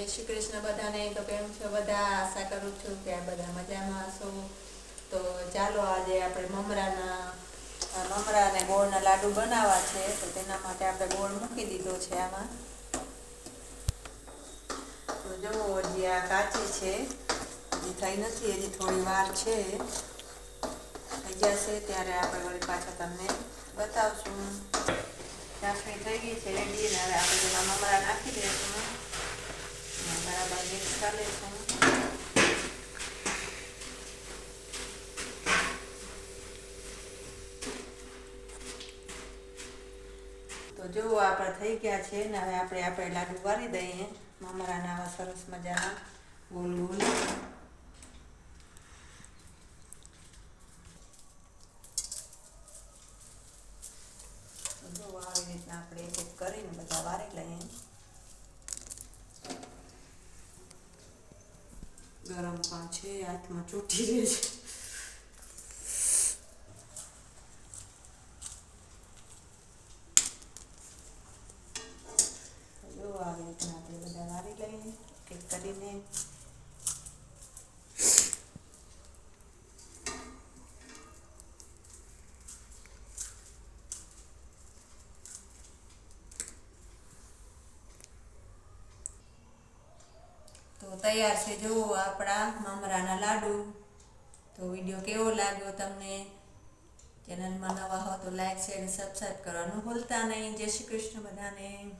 જય શ્રી કૃષ્ણ બધાને. તો કેમ છો બધા? આશા કરું છું કે આ બધા મજામાં હશો. તો ચાલો આજે આપણે મમરાના મમરા અને ગોળના લાડુ બનાવવા છે. તો તેના માટે આપણે ગોળ મૂકી દીધો છે આમાં. તો જુઓ હજી આ કાચી છે. હજી થઈ નથી, હજી થોડી વાર છે. થઈ જશે ત્યારે આપણે વળી પાછા તમને બતાવશું. ચાસણી થઈ ગઈ છે, રેડી. હવે આપણે મમરા નાખી દઈશું. તો જો આપણે થઈ ગયા છે ને હવે આપણે આપણે લાડુ વાળી દઈએ. મમરાના આવા સરસ મજાના. ગોલ ગોલ. જો આવી રીતના આપણે એક એક કરીને બધા વારી લઈએ. ગરમ પણ છે હાથમાં ચોટી રહે છે આવી રીતના આપણે બધા વારી લઈએ એક કરીને તો તૈયાર છે. જુઓ આપણા મમરાના લાડુ, તો વીડિયો કેવો લાગ્યો તમને? ચેનલમાં નવા હો તો લાઈક, શેર સબસ્ક્રાઈબ કરવાનું ભૂલતા નહીં. જય શ્રી કૃષ્ણ બધાને.